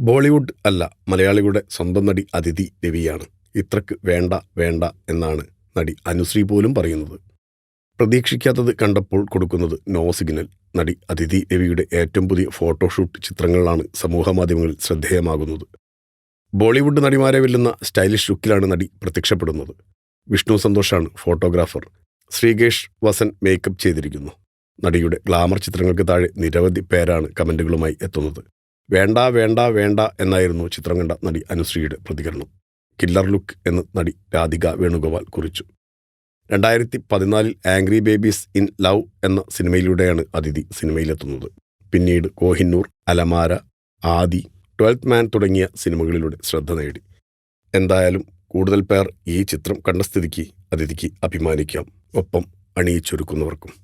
ബോളിവുഡ് അല്ല മലയാളികളുടെ സ്വന്തം നടി അതിഥി രവിയാണ്. ഇത്രക്ക് വേണ്ട വേണ്ട എന്നാണ് നടി അനുശ്രീ പോലും പറയുന്നത്. പ്രതീക്ഷിക്കാത്തത് കണ്ടപ്പോൾ കൊടുക്കുന്നത് നോ സിഗ്നൽ. നടി അതിഥി രവിയുടെ ഏറ്റവും പുതിയ ഫോട്ടോഷൂട്ട് ചിത്രങ്ങളാണ് സമൂഹമാധ്യമങ്ങളിൽ ശ്രദ്ധേയമാകുന്നത്. ബോളിവുഡ് നടിമാരെ വെല്ലുന്ന സ്റ്റൈലിഷ് ലുക്കിലാണ് നടി പ്രത്യക്ഷപ്പെടുന്നത്. വിഷ്ണു സന്തോഷാണ് ഫോട്ടോഗ്രാഫർ. ശ്രീകേഷ് വസൻ മേക്കപ്പ് ചെയ്തിരിക്കുന്നു. നടിയുടെ ഗ്ലാമർ ചിത്രങ്ങൾക്ക് താഴെ നിരവധി പേരാണ് കമന്റുകളുമായി എത്തുന്നത്. വേണ്ട വേണ്ട വേണ്ട എന്നായിരുന്നു ചിത്രം കണ്ട നടി അനുശ്രീയുടെ പ്രതികരണം. കില്ലർ ലുക്ക് എന്ന് നടി രാധിക വേണുഗോപാൽ കുറിച്ചു. രണ്ടായിരത്തി പതിനാലിൽ ആംഗ്രി ബേബീസ് ഇൻ ലവ് എന്ന സിനിമയിലൂടെയാണ് അതിഥി സിനിമയിലെത്തുന്നത്. പിന്നീട് കോഹിന്നൂർ അലമാര ആദി ട്വൽത്ത് മാൻ തുടങ്ങിയ സിനിമകളിലൂടെ ശ്രദ്ധ നേടി. എന്തായാലും കൂടുതൽ പേർ ഈ ചിത്രം കണ്ട സ്ഥിതിക്ക് അതിഥിക്ക് അഭിമാനിക്കാം. ഒപ്പം അണിയിച്ചൊരുക്കുന്നവർക്കും.